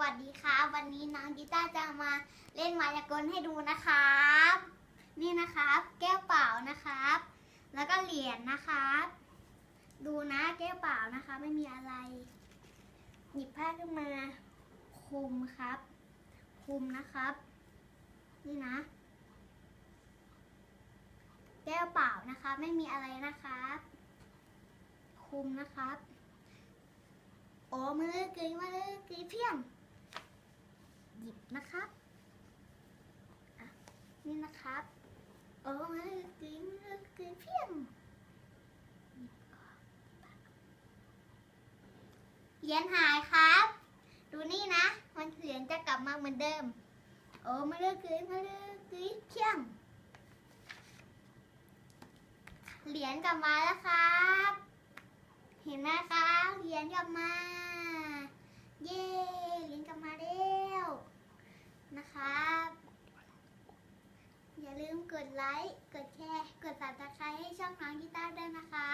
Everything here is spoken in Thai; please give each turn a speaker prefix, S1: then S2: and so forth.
S1: วัสดีครับ วันนี้น้องกีตาร์จะมาเล่นมายากลให้ดูนะครับ นี่นะครับ แก้วเปล่านะครับ แล้วก็เหรียญนะครับ ดูนะแก้วเปล่านะคะ ไม่มีอะไร หยิบผ้าขึ้นมาคลุมครับคลุมนะครับ นี่นะ แก้วเปล่านะคะ ไม่มีอะไรนะครับคลุมนะครับ โอ้มือกึยมาเลยกึ ยเพียง หยิบนะครับนี่นะครับโอ้มือกึยมาเลยกึยเพียงหยิบออกเหรียญหายครับ ดูนี่นะ มันเหรียญจะกลับมาเหมือนเดิม โอ้มาเลยกึยมาเลยกึยเพียง เหรียญกลับมาแล้วครับ เห็นไหมคะเหรียญกลับมา เย้เหรียญกลับมาแล้วนะครับ อย่าลืม กดไลค์ กดแชร์ กดสับสไครให้ช่องน้องกีตาร์ด้วยนะคะ